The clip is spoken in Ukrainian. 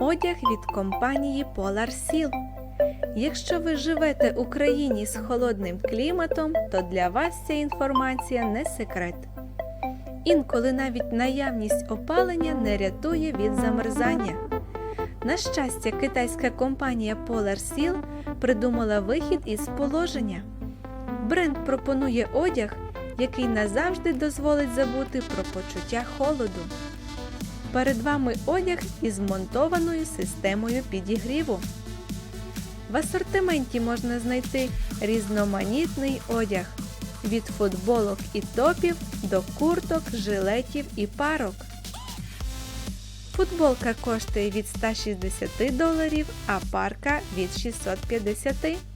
Одяг від компанії Polar Seal. Якщо ви живете у країні з холодним кліматом, то для вас ця інформація не секрет. Інколи навіть наявність опалення не рятує від замерзання. На щастя, китайська компанія Polar Seal придумала вихід із положення. Бренд пропонує одяг, який назавжди дозволить забути про почуття холоду. Перед вами одяг із монтованою системою підігріву. В асортименті можна знайти різноманітний одяг від футболок і топів до курток, жилетів і парок. Футболка коштує від 160 доларів, а парка від 650.